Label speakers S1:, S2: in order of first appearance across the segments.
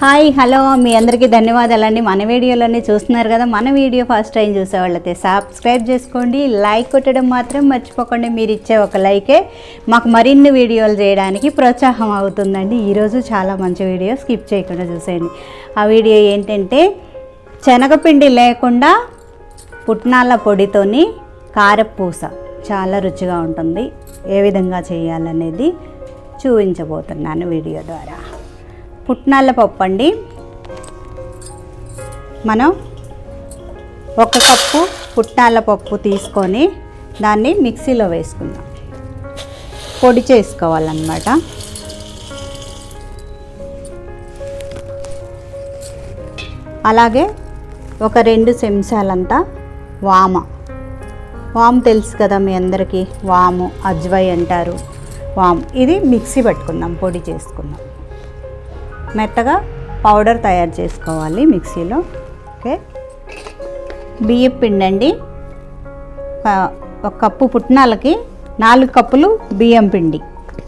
S1: Hi hello. మీ అందరికీ ధన్యవాదాలండి. మన వీడియోలన్నీ చూస్తున్నారు కదా మన వీడియో ఫస్ట్ టైం చూసేవాళ్ళైతే సబ్స్క్రైబ్ చేసుకోండి లైక్ కొట్టడం మాత్రం మర్చిపోకండి. మీరు ఇచ్చే ఒక లైకే మాకు మరిన్ని వీడియోలు చేయడానికి ప్రోత్సాహం అవుతుందండి. ఈరోజు చాలా మంచి వీడియో స్కిప్ చేయకుండా చూసేయండి. ఆ వీడియో ఏంటంటే శనగపిండి లేకుండా పుట్నాల పొడితోని కారపూస చాలా రుచిగా ఉంటుంది. ఏ విధంగా చేయాలనేది చూపించబోతున్నాను వీడియో ద్వారా. పుట్నాల పప్పు అండి. మనం ఒక కప్పు పుట్నాల పప్పు తీసుకొని దాన్ని మిక్సీలో వేసుకుందాం. పొడి చేసుకోవాలన్నమాట. అలాగే ఒక రెండు చెంచాలంతా వామ వాము తెలుసు కదా మీ అందరికీ. వాము అజ్వై అంటారు. వాము ఇది మిక్సీ పట్టుకుందాం పొడి చేసుకుందాం. మెత్తగా పౌడర్ తయారు చేసుకోవాలి మిక్సీలో. ఓకే. బియ్యం పిండండి. ఒక- కప్పు పుట్నాలకి నాలుగు కప్పులు బియ్యం పిండి.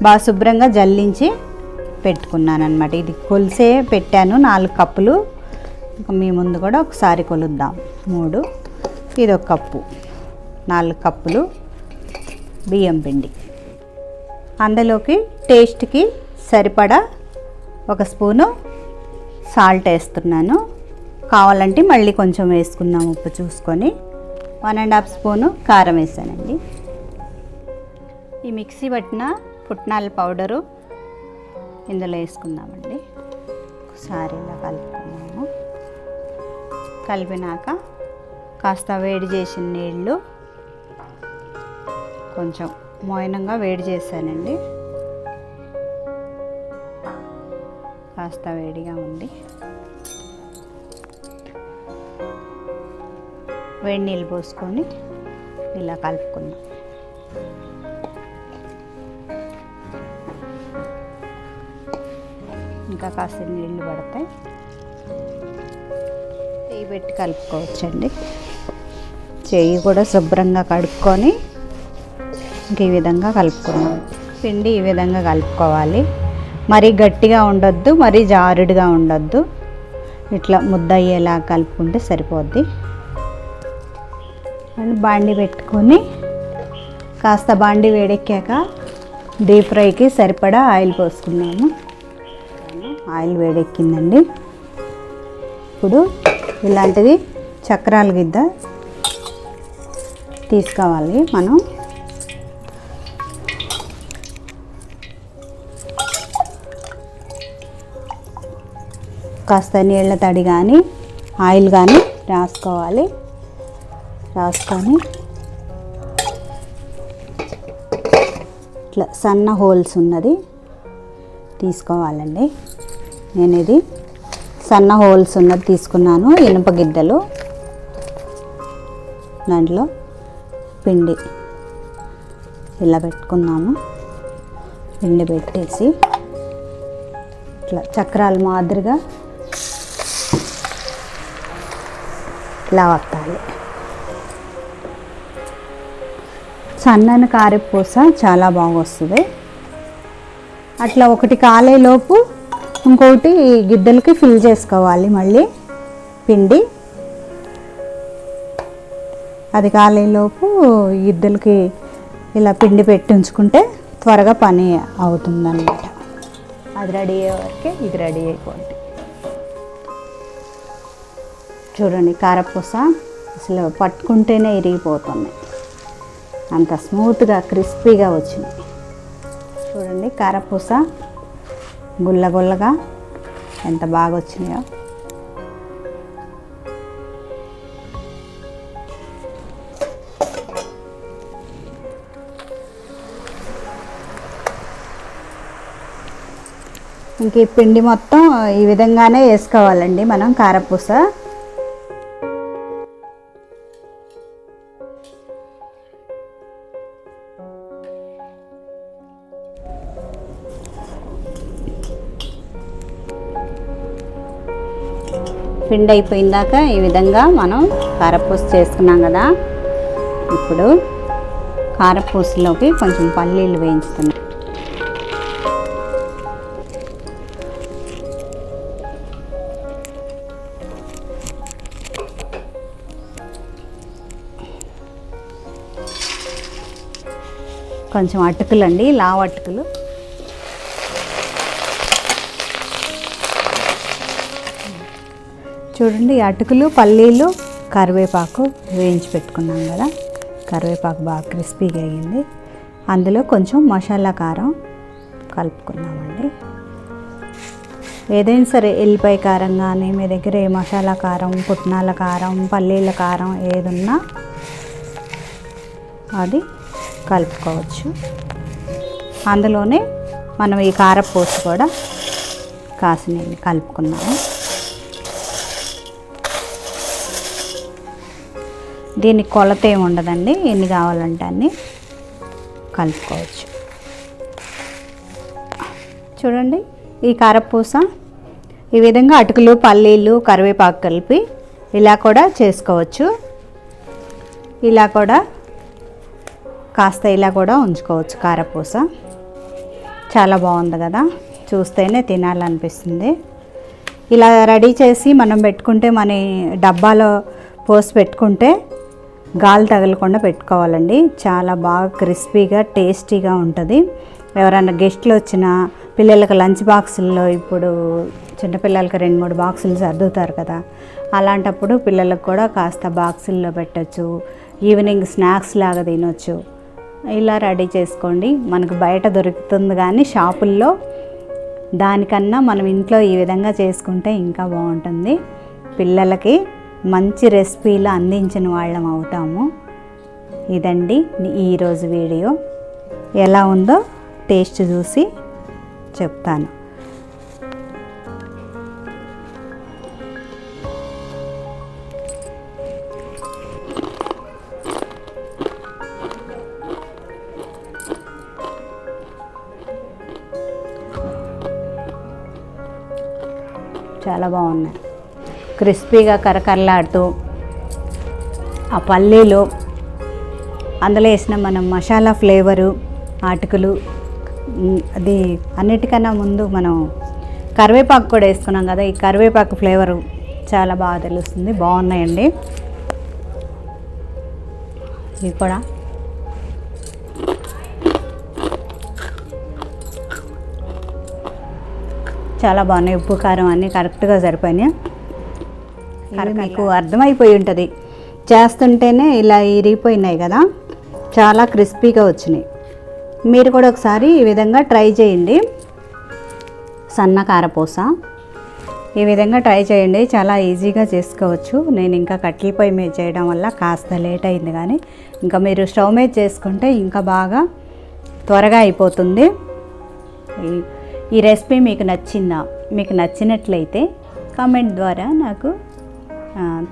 S1: బాగా శుభ్రంగా జల్లించి పెట్టుకున్నాను అనమాట ఇది కొలిసే పెట్టాను నాలుగు కప్పులు. ఇంకా మీ ముందు కూడా ఒకసారి కొలుద్దాం. మూడు ఇది ఒక కప్పు. నాలుగు కప్పులు బియ్యం పిండి. అందులోకి టేస్ట్కి సరిపడా ఒక స్పూను సాల్ట్ వేస్తున్నాను. కావాలంటే మళ్ళీ కొంచెం వేసుకుందాం ఉప్పు చూసుకొని. వన్ అండ్ హాఫ్ స్పూను కారం వేసానండి. ఈ మిక్సీ పట్టిన పుట్నాల పౌడరు ఇందులో వేసుకుందామండి. ఒకసారి ఇలా కలుపుకున్నాము కలిపినాక కాస్త వేడి చేసిన నీళ్ళు కొంచెం మోయనంగా వేడి చేశానండి. కాస్త వేడిగా ఉంది. వేడి నీళ్ళు పోసుకొని ఇలా కలుపుకుందాం. ఇంకా కాస్త నీళ్ళు పడతాయి చేయి పెట్టి కలుపుకోవచ్చండి. చెయ్యి కూడా శుభ్రంగా కడుక్కొని ఇంక ఈ విధంగా కలుపుకున్నాం పిండి ఈ విధంగా కలుపుకోవాలి. మరీ గట్టిగా ఉండొద్దు మరీ జారుడుగా ఉండొద్దు. ఇట్లా ముద్ద అయ్యేలా కలుపుకుంటే సరిపోద్ది. అండ్ బాండి పెట్టుకొని కాస్త బాండి వేడెక్కాక డీప్ ఫ్రైకి సరిపడా ఆయిల్ పోసుకున్నాము ఆయిల్ వేడెక్కిందండి. ఇప్పుడు ఇలాంటిది చక్రాల గిద్ద తీసుకోవాలి మనం. కాస్త నీళ్ళ తడి కానీ ఆయిల్ కానీ రాసుకోవాలి. రాసుకొని ఇట్లా సన్న హోల్స్ ఉన్నది తీసుకోవాలండి. నేను ఇది సన్న హోల్స్ ఉన్నది తీసుకున్నాను ఇనుప గిద్దలు దాంట్లో పిండి ఇలా పెట్టుకున్నాము. పిండి పెట్టేసి ఇట్లా చక్రాల మాదిరిగా ఇలా వత్తాలి సన్నని కారెపూస చాలా బాగా వస్తుంది అట్లా ఒకటి కాలేలోపు ఇంకొకటి గిడ్డలకి గిద్దలకి ఫిల్ చేసుకోవాలి మళ్ళీ పిండి. అది కాలేలోపు గిడ్డలకి ఇలా పిండి పెట్టించుకుంటే త్వరగా పని అవుతుందన్నమాట. అది రెడీ అయ్యే వరకే ఇది రెడీ అయిపోద్ది. చూడండి కారపూస అసలు పట్టుకుంటేనే ఇరిగిపోతుంది అంత స్మూత్గా క్రిస్పీగా వచ్చింది చూడండి కారపూస గుల్లగుల్లగా ఎంత బాగా వచ్చినాయో. ఇంక ఈ పిండి మొత్తం ఈ విధంగానే వేసుకోవాలండి మనం కారపూస. పిండి అయిపోయిందాక ఈ విధంగా మనం కారపూస చేసుకున్నాం కదా. ఇప్పుడు కారపూసలోకి కొంచెం పల్లీలు వేయించుతున్నాం. కొంచెం అటుకులు అండి లావు అటుకులు. చూడండి అటుకులు పల్లీలు కరివేపాకు వేయించి పెట్టుకున్నాం కదా. కరివేపాకు బాగా క్రిస్పీగా అయ్యింది. అందులో కొంచెం మసాలా కారం కలుపుకున్నామండి ఏదైనా సరే ఎల్లిపాయ కారం కానీ మీ దగ్గర ఏ మసాలా కారం పుట్నాల కారం పల్లీల కారం ఏదున్నా అది కలుపుకోవచ్చు. అందులోనే మనం ఈ కారపూస కూడా కాసిన కలుపుకున్నాము. దీనికి కొలత ఏమి ఉండదండి. ఎన్ని కావాలంటే అన్ని కలుపుకోవచ్చు. చూడండి ఈ కారపూస ఈ విధంగా అటుకులు పల్లీలు కరివేపాకు కలిపి ఇలా కూడా చేసుకోవచ్చు. ఇలా కూడా కాస్త ఇలా కూడా ఉంచుకోవచ్చు కారపూస. చాలా బాగుంది కదా. చూస్తేనే తినాలనిపిస్తుంది. ఇలా రెడీ చేసి మనం పెట్టుకుంటే మన డబ్బాలో పోసి పెట్టుకుంటే గాలి తగలకుండా పెట్టుకోవాలండి. చాలా బాగా క్రిస్పీగా టేస్టీగా ఉంటుంది. ఎవరైనా గెస్ట్లు వచ్చినా పిల్లలకు లంచ్ బాక్సుల్లో ఇప్పుడు చిన్నపిల్లలకి రెండు మూడు బాక్సులు సర్దుతారు కదా. అలాంటప్పుడు పిల్లలకు కూడా కాస్త బాక్సుల్లో పెట్టచ్చు. ఈవినింగ్ స్నాక్స్ లాగా తినొచ్చు. ఇలా రెడీ చేసుకోండి. మనకు బయట దొరుకుతుంది కానీ షాపుల్లో దానికన్నా మనం ఇంట్లో ఈ విధంగా చేసుకుంటే ఇంకా బాగుంటుంది. పిల్లలకి మంచి రెసిపీలు అందించిన వాళ్ళం అవుతాము. ఇదండి ఈరోజు వీడియో. ఎలా ఉందో టేస్ట్ చూసి చెప్తాను. చాలా బాగున్నాయి. క్రిస్పీగా కరకరలాడుతూ ఆ పల్లీలో అందులో వేసిన మనం మసాలా ఫ్లేవరు అటుకులు అది అన్నిటికన్నా ముందు మనం కరివేపాకు కూడా వేసుకున్నాం కదా ఈ కరివేపాకు ఫ్లేవరు చాలా బాగా తెలుస్తుంది బాగున్నాయండి. ఇవి కూడా. చాలా బాగున్నాయి ఉప్పు కారం అన్నీ కరెక్ట్గా సరిపోయినాయి. మీకు అర్థమైపోయి ఉంటుంది. చేస్తుంటేనే ఇలా ఇరిగిపోయినాయి కదా. చాలా క్రిస్పీగా వచ్చినాయి. మీరు కూడా ఒకసారి ఈ విధంగా ట్రై చేయండి. సన్న కారపూస. ఈ విధంగా ట్రై చేయండి. చాలా ఈజీగా చేసుకోవచ్చు. నేను ఇంకా కట్టెల పొయ్యి మీద చేయడం వల్ల కాస్త లేట్ అయింది కానీ ఇంకా మీరు స్టవ్ మీద చేసుకుంటే ఇంకా బాగా త్వరగా అయిపోతుంది. ఈ- రెసిపీ మీకు నచ్చిందా? మీకు నచ్చినట్లయితే కామెంట్ ద్వారా నాకు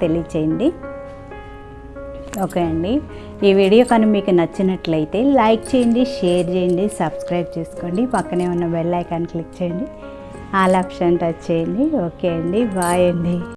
S1: తెలియచేయండి. ఓకే అండి. ఈ వీడియో కానీ మీకు నచ్చినట్లయితే లైక్ చేయండి షేర్ చేయండి సబ్స్క్రైబ్ చేసుకోండి. పక్కనే ఉన్న బెల్ ఐకాన్ క్లిక్ చేయండి. ఆల్ ఆప్షన్ టచ్ చేయండి. ఓకే అండి. బాయ్ అండి.